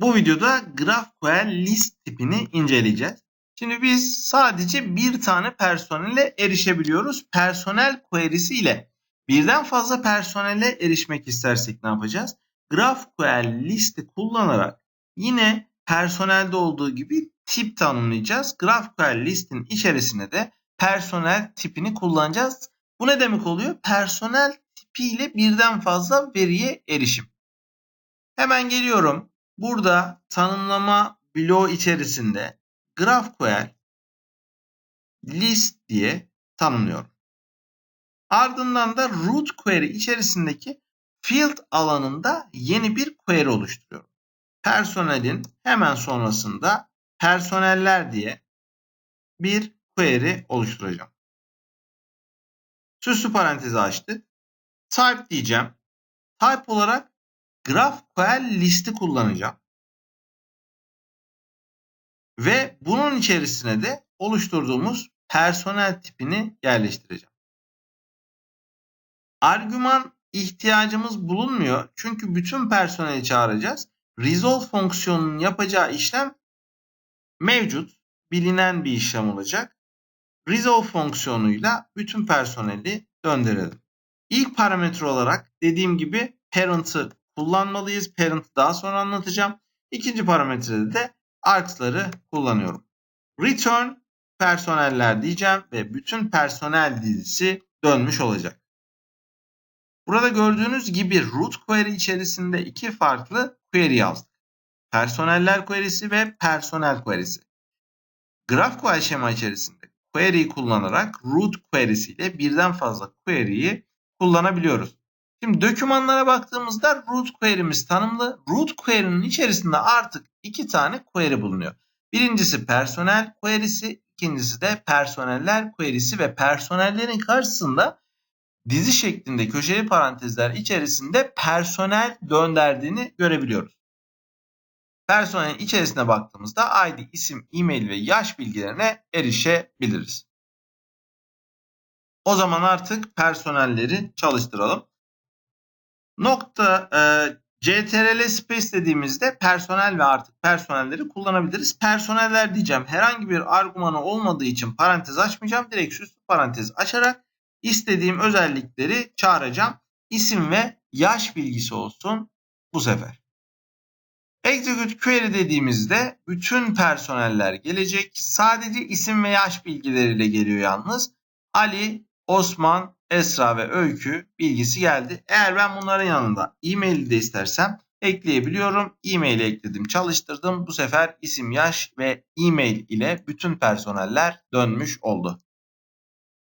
Bu videoda GraphQL list tipini inceleyeceğiz. Şimdi biz sadece bir tane personele erişebiliyoruz. Personel query'si ile birden fazla personele erişmek istersek ne yapacağız? GraphQL listi kullanarak yine personelde olduğu gibi tip tanımlayacağız. GraphQL listin içerisine de personel tipini kullanacağız. Bu ne demek oluyor? Personel tipi ile birden fazla veriye erişim. Hemen geliyorum. Burada tanımlama bloğu içerisinde GraphQL list diye tanımlıyorum. Ardından da root query içerisindeki field alanında yeni bir query oluşturuyorum. Personelin hemen sonrasında personeller diye bir query oluşturacağım. Süslü parantezi açtık. Type diyeceğim. Type olarak GraphQL listi kullanacağım. Ve bunun içerisine de oluşturduğumuz personel tipini yerleştireceğim. Argüman ihtiyacımız bulunmuyor. Çünkü bütün personeli çağıracağız. Resolve fonksiyonunun yapacağı işlem mevcut. Bilinen bir işlem olacak. Resolve fonksiyonuyla bütün personeli döndürelim. İlk parametre olarak dediğim gibi parent'ı kullanmalıyız. Parent'ı daha sonra anlatacağım. İkinci parametrede de args'ları kullanıyorum. Return personeller diyeceğim ve bütün personel dizisi dönmüş olacak. Burada gördüğünüz gibi root query içerisinde iki farklı query yazdık. Personeller query'si ve personel query'si. GraphQL şema içerisinde query'yi kullanarak root query'si ile birden fazla query'yi kullanabiliyoruz. Şimdi dokümanlara baktığımızda root query'miz tanımlı. Root query'nin içerisinde artık iki tane query bulunuyor. Birincisi personel query'si, ikincisi de personeller query'si ve personellerin karşısında dizi şeklinde köşeli parantezler içerisinde personel dönderdiğini görebiliyoruz. Personelin içerisine baktığımızda ID, isim, e-mail ve yaş bilgilerine erişebiliriz. O zaman artık personelleri çalıştıralım. Nokta e, CTRL space dediğimizde personel ve artık personelleri kullanabiliriz. Personeller diyeceğim. Herhangi bir argümanı olmadığı için parantez açmayacağım. Direkt süslü parantez açarak istediğim özellikleri çağıracağım. İsim ve yaş bilgisi olsun bu sefer. Execute query dediğimizde bütün personeller gelecek. Sadece isim ve yaş bilgileriyle geliyor yalnız. Ali, Osman, Esra ve Öykü bilgisi geldi. Eğer ben bunların yanında e-mail'i de istersem ekleyebiliyorum. E-mail'i ekledim, çalıştırdım. Bu sefer isim, yaş ve e-mail ile bütün personeller dönmüş oldu.